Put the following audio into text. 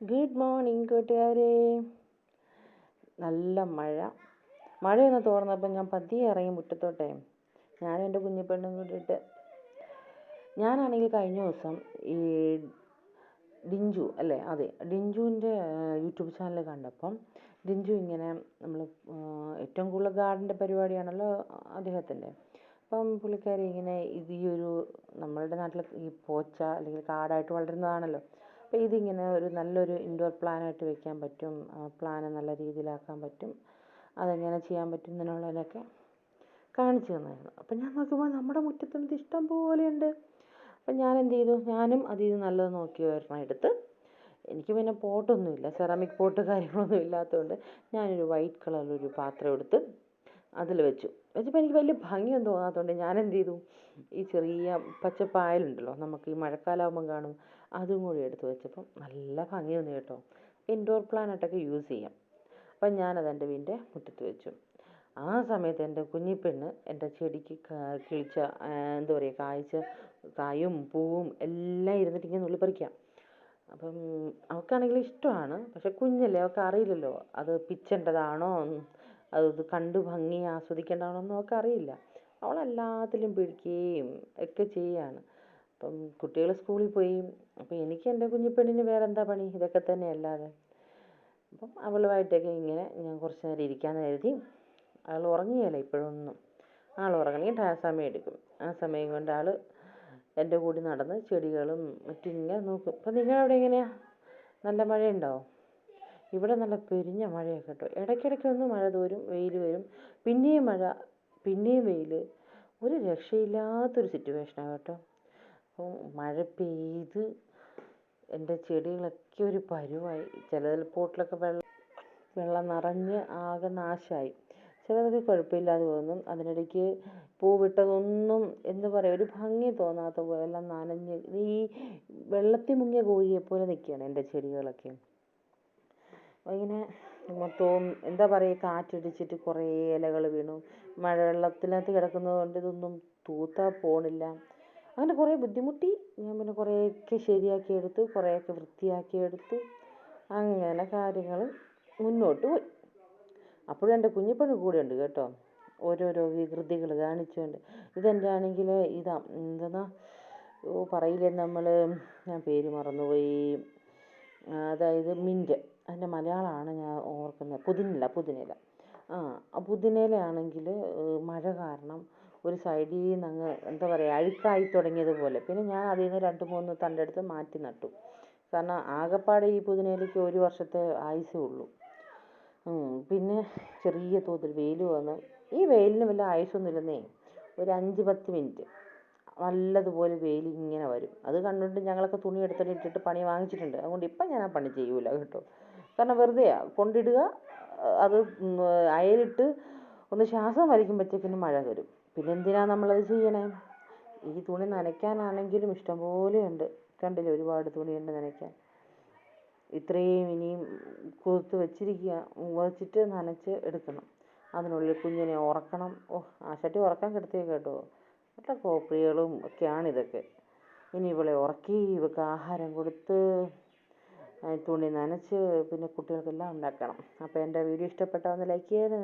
Good morning കൂട്ടുകാരെ. നല്ല മഴ. മഴയൊന്ന് തോർന്നപ്പോൾ ഞാൻ പതിയെ ഇറങ്ങി മുറ്റത്തോട്ടെ. ഞാനും എന്റെ കുഞ്ഞിപ്പെണ്ണും കൂടിയിട്ട് ഞാനാണെങ്കിൽ കഴിഞ്ഞ ദിവസം ഈ ഡിഞ്ചു അല്ലേ? അതെ ഡിഞ്ചുവിന്റെ യൂട്യൂബ് ചാനൽ കണ്ടപ്പം ഡിഞ്ചു ഇങ്ങനെ നമ്മൾ ഏറ്റവും കൂടുതൽ ഗാർഡന്റെ പരിപാടിയാണല്ലോ അദ്ദേഹത്തിന്റെ. അപ്പം പുള്ളിക്കാരി ഇങ്ങനെ ഇത് ഈ ഒരു നമ്മളുടെ നാട്ടിൽ ഈ പോച്ച അല്ലെങ്കിൽ കാടായിട്ട് വളരുന്നതാണല്ലോ. അപ്പോൾ ഇതിങ്ങനെ ഒരു നല്ലൊരു ഇൻഡോർ പ്ലാനായിട്ട് വെക്കാൻ പറ്റും. പ്ലാന് നല്ല രീതിയിലാക്കാൻ പറ്റും. അതെങ്ങനെ ചെയ്യാൻ പറ്റും എന്നുള്ളതിനൊക്കെ കാണിച്ചു തന്നായിരുന്നു അപ്പം ഞാൻ നോക്കുമ്പോൾ നമ്മുടെ മുറ്റത്തും ഇത് ഇഷ്ടം പോലെയുണ്ട്. അപ്പം ഞാൻ എന്ത് ചെയ്തു? ഞാനും അതിൽ നിന്ന് നല്ലത് നോക്കി എടുത്ത് എനിക്ക് പിന്നെ പോട്ടൊന്നുമില്ല. സെറാമിക് പോട്ട് കാര്യങ്ങളൊന്നും ഇല്ലാത്തതുകൊണ്ട് ഞാനൊരു വൈറ്റ് കളറിലൊരു പാത്രം എടുത്ത് അതിൽ വെച്ചു. വെച്ചപ്പോൾ എനിക്ക് വലിയ ഭംഗിയൊന്നും തോന്നാത്തതുകൊണ്ട് ഞാൻ എന്ത് ചെയ്തു? ഈ ചെറിയ പച്ചപ്പായലുണ്ടല്ലോ നമുക്ക് ഈ മഴക്കാലമാകുമ്പം കാണും അതും കൂടി എടുത്ത് വെച്ചപ്പോൾ നല്ല ഭംഗി തോന്നി കേട്ടോ. ഇൻഡോർ പ്ലാനറ്റൊക്കെ യൂസ് ചെയ്യാം. അപ്പം ഞാനത് എന്റെ വീടിന്റെ മുറ്റത്ത് വെച്ചു. ആ സമയത്ത് എന്റെ കുഞ്ഞിപ്പെണ്ണ് എന്റെ ചെടിക്ക് കിളിച്ച എന്താ പറയുക കായ്ച്ച കായും പൂവും എല്ലാം ഇരുന്നിട്ട് ഇങ്ങനെ നുള്ളി പറിക്കാം. അപ്പം അവൾക്കാണെങ്കിൽ ഇഷ്ടമാണ് പക്ഷെ കുഞ്ഞല്ലേ അവൾക്ക് അറിയില്ലല്ലോ അത് പിച്ചേണ്ടതാണോ അത് കണ്ട് ഭംഗി അറിയില്ല അവളെല്ലാത്തിലും പിടിക്കുകയും ഒക്കെ ചെയ്യുകയാണ് അപ്പം കുട്ടികൾ സ്കൂളിൽ പോയി. അപ്പം എനിക്ക് എന്റെ കുഞ്ഞിപ്പെണ്ണിന് വേറെന്താ പണി? ഇതൊക്കെ തന്നെ അല്ലാതെ. അപ്പം അവളുമായിട്ടൊക്കെ ഇങ്ങനെ ഞാൻ കുറച്ച് നേരം ഇരിക്കാമെന്ന് കരുതി അവൾ ഉറങ്ങിയല്ല ഇപ്പോഴൊന്നും. ആൾ ഉറങ്ങണമെങ്കിൽ സമയം എടുക്കും. ആ സമയം കൊണ്ട് ആൾ എന്റെ കൂടി നടന്ന് ചെടികളും മറ്റും ഇങ്ങനെ നോക്കും. അപ്പം നിങ്ങളവിടെ എങ്ങനെയാണ് നല്ല മഴയുണ്ടോ? ഇവിടെ നല്ല പെരിഞ്ഞ മഴയൊക്കെ കേട്ടോ. ഇടയ്ക്കിടയ്ക്ക് ഒന്ന് മഴ തോരും വെയിൽ വരും. പിന്നെയും മഴ പിന്നെയും വെയിൽ. ഒരു രക്ഷയില്ലാത്തൊരു സിറ്റുവേഷനാണ് കേട്ടോ. അപ്പോൾ മഴ പെയ്ത് എന്റെ ചെടികളൊക്കെ ഒരു പരുവായി. ചില പോട്ടിലൊക്കെ വെള്ളം വെള്ളം നിറഞ്ഞ് ആകെ നാശമായി ചിലതൊക്കെ കുഴപ്പമില്ലാതെ തോന്നും അതിനിടയ്ക്ക് പൂവിട്ടതൊന്നും എന്ന് പറയുക ഒരു ഭംഗി തോന്നാത്ത പോലെ എല്ലാം നനഞ്ഞ് ഈ വെള്ളത്തിൽ മുങ്ങിയ കോഴിയെ പോലെ നിൽക്കുകയാണ് എന്റെ ചെടികളൊക്കെ. ഇങ്ങനെ മൊത്തവും എന്താ പറയുക കാറ്റടിച്ചിട്ട് കുറേ ഇലകൾ വീണു. മഴവെള്ളത്തിനകത്ത് കിടക്കുന്നത് കൊണ്ട് ഇതൊന്നും തൂത്താൽ പോണില്ല. അങ്ങനെ കുറേ ബുദ്ധിമുട്ടി. ഞാൻ പിന്നെ കുറേയൊക്കെ ശരിയാക്കി എടുത്തു കുറേയൊക്കെ വൃത്തിയാക്കി എടുത്തു അങ്ങനെ കാര്യങ്ങൾ മുന്നോട്ട് പോയി. അപ്പോഴും എന്റെ കുഞ്ഞിപ്പെണ്ണ് കൂടെ ഉണ്ട് കേട്ടോ. ഓരോരോ വികൃതികൾ കാണിച്ചുകൊണ്ട്. ഇതെന്റെ ആണെങ്കിൽ ഇതാ എന്തെന്നാ? പറയില്ലേ നമ്മൾ ഞാൻ പേര് മറന്നുപോയി. അതായത് മിന്റ് അതിന്റെ മലയാളമാണ് ഞാൻ ഓർക്കുന്നത്. പുതിനില പുതിനില ആ പുതിനിലയാണെങ്കിൽ മഴ കാരണം ഒരു സൈഡിൽ നിന്ന് അങ്ങ് എന്താ പറയുക അഴുക്കായി തുടങ്ങിയതുപോലെ. പിന്നെ ഞാൻ അതിൽ നിന്ന് രണ്ട് മൂന്ന് തണ്ടെടുത്ത് മാറ്റി നട്ടു. കാരണം ആകെപ്പാടെ ഈ പുതിനയിലയ്ക്ക് ഒരു വർഷത്തെ ആയുസേ ഉള്ളൂ. പിന്നെ ചെറിയ തോതിൽ വെയിൽ വന്ന് ഈ വെയിലിന് വല്ല ആയുസൊന്നുമില്ലെന്നേ ഒരു അഞ്ച് പത്ത് മിനിറ്റ്. നല്ലതുപോലെ വെയിൽ ഇങ്ങനെ വരും. അത് കണ്ടുകൊണ്ട് ഞങ്ങളൊക്കെ തുണി എടുത്തിട്ട് ഇട്ടിട്ട് പണി വാങ്ങിച്ചിട്ടുണ്ട്. അതുകൊണ്ട് ഇപ്പം ഞാൻ ആ പണി ചെയ്യൂല കേട്ടോ. കാരണം വെറുതെയാണ് കൊണ്ടിടുക അത് അയലിട്ട് ഒന്ന് ശ്വാസം വലിക്കുമ്പോഴത്തേക്കിനും മഴ വരും. പിന്നെ എന്തിനാണ് നമ്മളത് ചെയ്യണേ? ഈ തുണി നനയ്ക്കാനാണെങ്കിലും ഇഷ്ടംപോലെ ഉണ്ട്. കണ്ടില്ലേ ഒരുപാട് തുണിയുണ്ട് നനയ്ക്കാൻ. ഇത്രയും ഇനിയും കൊത്ത് വെച്ചിരിക്കുക വെച്ചിട്ട് നനച്ച് എടുക്കണം. അതിനുള്ളിൽ കുഞ്ഞിനെ ഉറക്കണം. ഓ ആശാട്ടി ഉറക്കാൻ കിടത്തിയേ കേട്ടോ? നല്ല കോപ്പികളും ഒക്കെയാണ് ഇതൊക്കെ ഇനി ഇവളെ ഉറക്കി ഇവൾക്ക് ആഹാരം കൊടുത്ത് തുണി നനച്ച് പിന്നെ കുട്ടികൾക്കെല്ലാം ഉണ്ടാക്കണം. അപ്പോൾ എന്റെ വീഡിയോ ഇഷ്ടപ്പെട്ടാൽ ഒന്ന് ലൈക്ക് ചെയ്തേ.